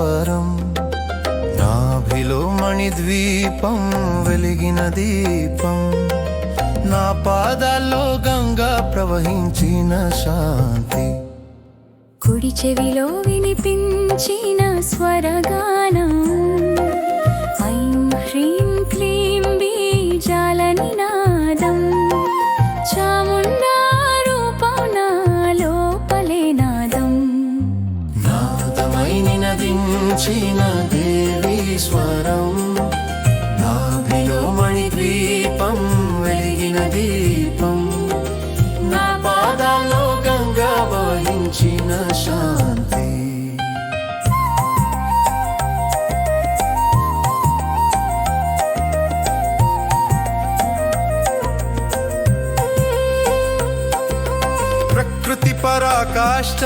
పరం నాభిలో మణిద్వీపం వెలిగిన దీపం. నా పాదాల్లో గంగా ప్రవహించిన శాంతి. కుడి చెవిలో వినిపించిన స్వరగానం. ఐం హ్రీం క్లీ నినదించిన దేవి స్వరం. నాభిలో మణిద్వీపం వెలిగిన దీపం. నా పాదాలో గంగా వహించిన శాంతి. ప్రకృతి పరాకాష్ట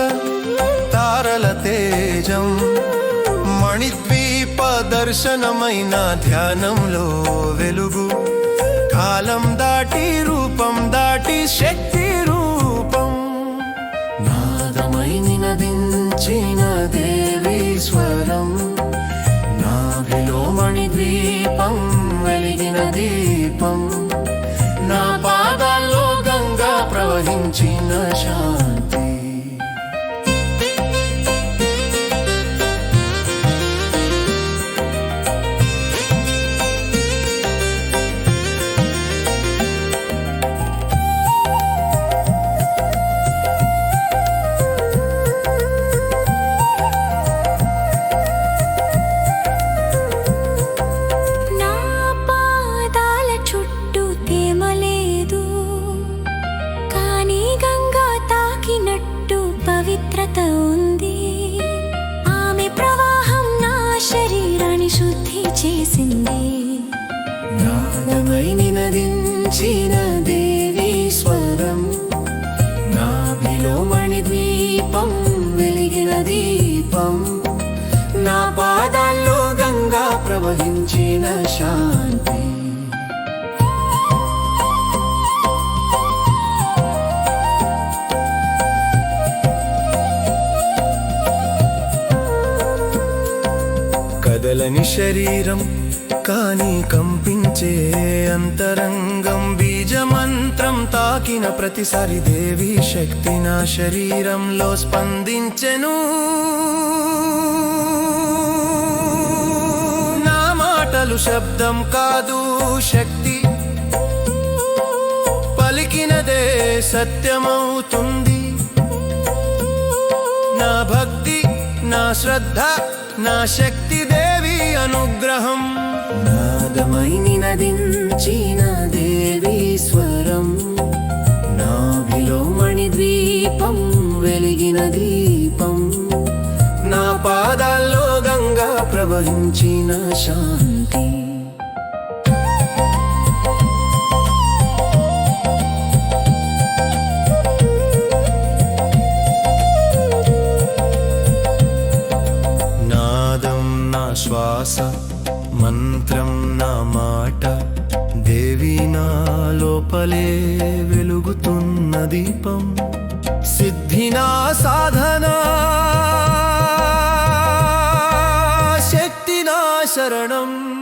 తారల తేజం. దర్శనమైన ధ్యానంలో వెలుగు. కాలం దాటి రూపం దాటి శక్తి పవిత్రత ఉంది. ఆమె ప్రవాహం నా శరీరాన్ని శుద్ధి చేసింది. నాదమై నినదించిన దేవి స్వరం నాభిలో దీపం వెలిగిన దీపం నా పాదాల్లో గంగా ప్రవహించిన శాంతి. కదలని శరీరం కానీ కంపించే అంతరంగం బీజమంత్రం తాకిన ప్రతిసారి దేవి శక్తి నా శరీరంలో స్పందించెను. నా మాటలు శబ్దం కాదు శక్తి. పలికినదే సత్యమవుతుంది. నా భక్తి నా శ్రద్ధ నా శక్తిదే అనుగ్రహం. నాదమై నినదించిన దేవి స్వరం. నాభిలో మణిద్వీపం వెలిగిన దీపం. నా పాదాల్లో గంగా ప్రవహించిన శాంతి. లోపలే వెలుగుతున్న దీపం సిద్ధినా సాధన. శక్తి శరణం.